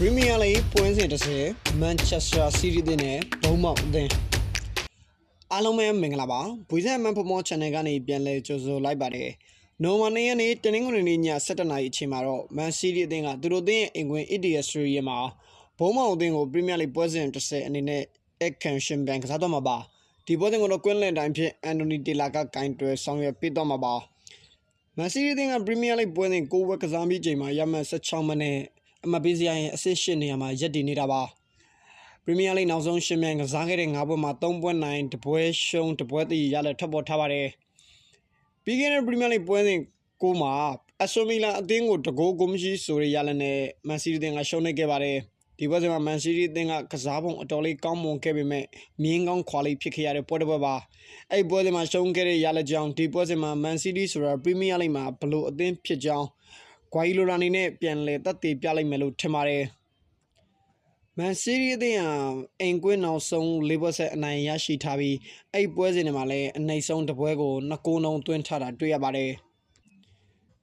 ပရီးမီးယားလိပွဲစဉ်30မန်ချက်စတာစီးတီးတဲ့နဲ့ဘုံမောက်အသင်းအားလုံးပဲမင်္ဂလာပါဘွေဆက်မန်ဖမော channel ကနေပြန်လဲကြိုဆိုလိုက်ပါတယ်နိုဝင်ဘာနေ့ရက်နေ့တနင်္ဂနွေနေ့ည7:00နာရီအချိန်မှာတော့မန်စီးတီးအသင်းကသူတို့အသင်းရဲ့အင်ကွင်း EDS စရီမှာဘုံမောက်အသင်းကိုပရီးမီးယားလိပွဲစဉ်30အနေနဲ့ Action Champion ကစားတော့မှာပါဒီပွဲစဉ်ကိုတော့ကွင်းလန်တိုင်းဖြစ်အန်တိုနီတီလာကကင်တွယ်ဆောင်ရွက်ပေးတော့မှာပါမန်စီးတီးအသင်းကပရီးမီးယားလိပွဲစဉ်6ဝက်ကစားပြီးချိန်မှာရမှတ်16မိနစ် အမတ်ပေးစရာရင်အဆင့်၈နေရာမှာရပ်တည်နေတာပါပရီးမီးယားလိနောက်ဆုံးရှင်းမြန်ကစားခဲ့တဲ့၅ပွဲမှာ၃ပွဲနိုင်တပွဲရှုံးတပွဲတည်ရလက်ထပ်ပေါ်ထားပါတယ်ပြီးခဲ့တဲ့ပရီးမီးယားလိပွဲစဉ်ကိုမှာအက်ဆိုမီလာအသင်းကိုတကိုးကိုမရှိဆိုရရလက်နဲ့မန်စီးတီးအသင်းကရှုံးနေခဲ့ပါတယ်ဒီပွဲစဉ်မှာမန်စီးတီးအသင်းကကစားပုံအတော်လေးကောင်းမွန်ခဲ့ပေမဲ့မြင်းကောင်းခွာလေးဖြစ်ခဲ့ရတဲ့ပွဲတစ်ပွဲပါအဲ့ပွဲစဉ်မှာရှုံးခဲ့တဲ့ရလက်ကြောင်းဒီပွဲစဉ်မှာမန်စီးတီးဆိုတာပရီးမီးယားလိမှာဘလို့အသင်းဖြစ်ကြောင်း ဂွိုင်လိုရာနေနဲ့ပြန်လဲတက်တည်ပြလိုက်မယ်လို့ထင်ပါတယ်မန်စီးရီးအသင်းဟာအင်ကွင်းနောက်ဆုံးလေးပွဲဆက်အနိုင်ရရှိထားပြီးအဲ့ပွဲစဉ်တွေမှာလည်းအနိုင်ဆုံးတစ်ပွဲကိုနှစ်ကိုးနှုံသွင်းထားတာတွေ့ရပါတယ်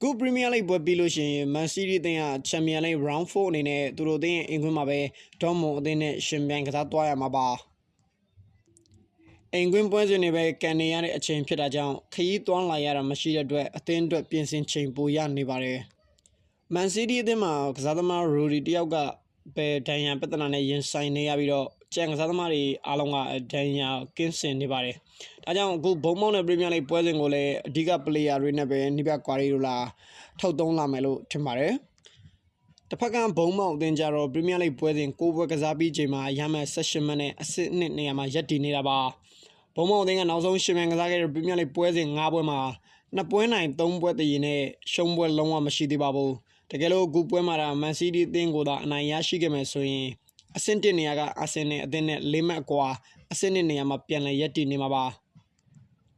ကုပရီးမီးယားလိပွဲပြီးလို့ရှိရင်မန်စီးရီးအသင်းကချန်ပီယံလိ round 4အနေနဲ့သူတို့အသင်းရဲ့အင်ကွင်းမှာပဲဒေါ်မွန်အသင်းနဲ့ရှင်ပြန်ကစားသွားရမှာပါအင်ကွင်းပွဲစဉ်တွေပဲကန်နေရတဲ့အချိန်ဖြစ်တာကြောင့်ခရီးသွန်းလာရတာမရှိတဲ့အတွက်အသင်းအတွက်ပြင်ဆင်ချိန်ပိုရနေပါတယ် မန်စီးတီးအသင်းမှာကစားသမားရူဒီတယောက်ကပဲဒဏ်ရာပြဿနာနဲ့ရင်ဆိုင်နေရပြီးတော့ကြံကစားသမားတွေအားလုံးကဒဏ်ရာကင်းစင်နေပါတယ်။ဒါကြောင့်အခုဘုံမောင်းတဲ့ပရီးမီးယားလိပွဲစဉ်ကိုလည်းအဓိကပလေယာတွေနဲ့ပဲနိဗ္ဗာန်ကွာရီလိုလာထုတ်သုံးလာမယ်လို့ထင်ပါတယ်။တစ်ဖက်ကဘုံမောင်းအသင်းကြတော့ပရီးမီးယားလိပွဲစဉ်ကိုပွဲကစားပြီးချိန်မှာရမှတ်16မှတ်နဲ့အဆင့်နှစ်နေရာမှာရပ်တည်နေတာပါ။ဘုံမောင်းအသင်းကနောက်ဆုံးရှင်မြန်ကစားခဲ့တဲ့ပရီးမီးယားလိပွဲစဉ်၅ပွဲမှာနှစ်ပွဲနိုင်၃ပွဲတည်နဲ့ရှုံးပွဲလုံးဝမရှိသေးပါဘူး။ တကယ်လို့အခုပွဲမှာဒါမန်စီးတီးအသင်းကိုသာအနိုင်ရရှိခဲ့မယ်ဆိုရင်အဆင့်1နေရာကအာဆင်နယ်အသင်းနဲ့၄မှတ်အကွာအဆင့်2နေရာမှာပြန်လည်ရပ်တည်နေမှာပါ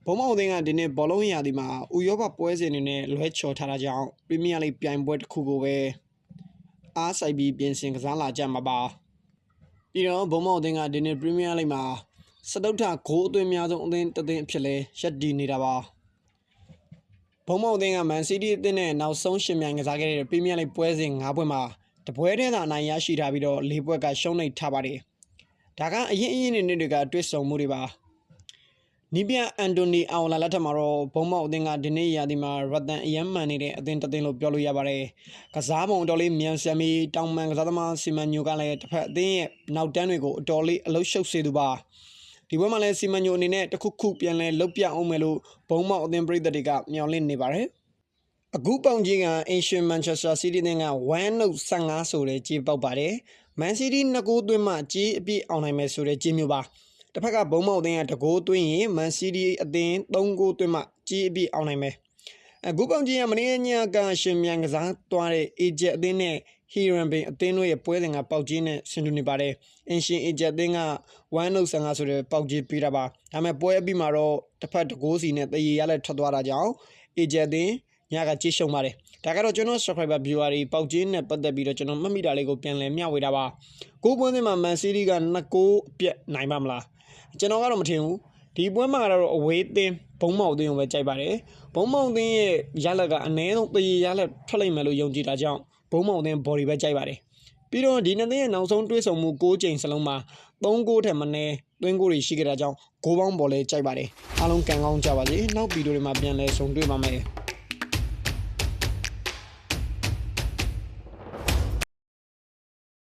ဘုံမောင်အသင်းကဒီနေ့ဘောလုံးရာသီမှာဥရောပပွဲစဉ်တွေနဲ့လွဲချော်ထားတာကြောင့်ပရီးမီးယားလိပြိုင်ပွဲတစ်ခုကိုပဲအားစိုက်ပြီးပြင်ဆင်ကစားလာကြမှာပါပြီးတော့ဘုံမောင်အသင်းကဒီနေ့ပရီးမီးယားလိမှာစတုထဂိုးအသွင်းများဆုံးအသင်းတစ်သင်းအဖြစ်လဲရပ်တည်နေတာပါ ဘုံမောင်အသင်းကမန်စီးတီးအသင်းနဲ့နောက်ဆုံးရှင်မြန်ကစားခဲ့တဲ့ပရီးမီးယားလိပွဲစဉ်၅ပွဲမှာတပွဲတည်းသာအနိုင်ရရှိထားပြီးတော့၄ပွဲကရှုံးနိမ့်ထားပါတယ်။ဒါကအရင်အရင်နေတွေကတွစ်ဆုံမှုတွေပါ။နီးပြအန်တိုနီအောင်လာလက်ထက်မှာတော့ဘုံမောက်အသင်းကဒီနေ့ရာသီမှာရတန်အယမ်းမှန်နေတဲ့အသင်းတစ်သင်းလို့ပြောလို့ရပါတယ်။ကစားပုံအတော်လေးမြန်ဆန်ပြီးတောင်မန်ကစားသမားစီမန်ညိုကလည်းတစ်ဖက်အသင်းရဲ့နောက်တန်းတွေကိုအတော်လေးအလုရှုပ်စေသူပါ။ ဒီဘက်မှာလည်းစီမန်ညိုအနေနဲ့တခုခုပြန်လဲလုတ်ပြအောင်မယ်လို့ဘုံမောက်အသင်းပြည်သက်တွေကမျှော်လင့်နေပါတယ်။အခုပေါင်ကြီးက Ancient Manchester City နဲ့က1နှုတ်15ဆိုတဲ့ကြေးပေါက်ပါတယ်။ Man City နှစ်ဂိုးသွင်းမှကြေးအပြည့်အောင်နိုင်မယ်ဆိုတဲ့ကြေးမျိုးပါ။တစ်ဖက်ကဘုံမောက်အသင်းကတဂိုးသွင်းရင် Man City အသင်း3ဂိုးသွင်းမှကြေးအပြည့်အောင်နိုင်မယ်။အခုပေါင်ကြီးကမနေ့ညကရှင်မြန်ကစားသွားတဲ့ Agent အသင်းနဲ့ Hiram Bay အသင်းတို့ရဲ့ပွဲစဉ်ကပေါက်ကြီးနဲ့ဆင်တူနေပါတယ်။ Ancient Agent အသင်းက1နှုတ်15ဆိုတဲ့ပေါက်ကြီးပေးတာပါ။ဒါပေမဲ့ပွဲအပြီးမှာတော့တစ်ဖက်တဂိုးစီနဲ့တရေရလက်ထွက်သွားတာကြောင့် Agent အသင်းညကကြည့်ရှုံပါတယ်ဒါကတော့ကျွန်တော် subscriber viewer တွေပေါက်ချင်းနဲ့ပတ်သက်ပြီးတော့ကျွန်တော်မှတ်မိတာလေးကိုပြန်လည်မျှဝေတာပါကိုပွဲစဉ်မှာ Man City က2ဂိုးအပြတ်နိုင်ပါမလားကျွန်တော်ကတော့မထင်ဘူးဒီပွဲမှာကတော့အဝေးသင်းဘုံမောက်သင်းကိုပဲကြိုက်ပါတယ်ဘုံမောက်သင်းရဲ့ရလက်ကအနည်းဆုံးတရေရလက်ထွက်လိုက်မယ်လို့ယုံကြည်တာကြောင့် ဘုံမောက်သင်း body ပဲကြိုက်ပါတယ်ပြီးတော့ဒီနှစ်သင်းရဲ့နောက်ဆုံးတွဲဆုံမှု6ချိန်စလုံးမှာ3ဂိုးထက်မနည်းသွင်းဂိုးတွေရှိခဲ့တာကြောင့်ဂိုးပေါင်းပေါ်လဲကြိုက်ပါတယ်အားလုံးကန်ကောင်းကြပါစေနောက်ဗီဒီယိုတွေမှာပြန်လဲဆုံတွေ့ပါမယ်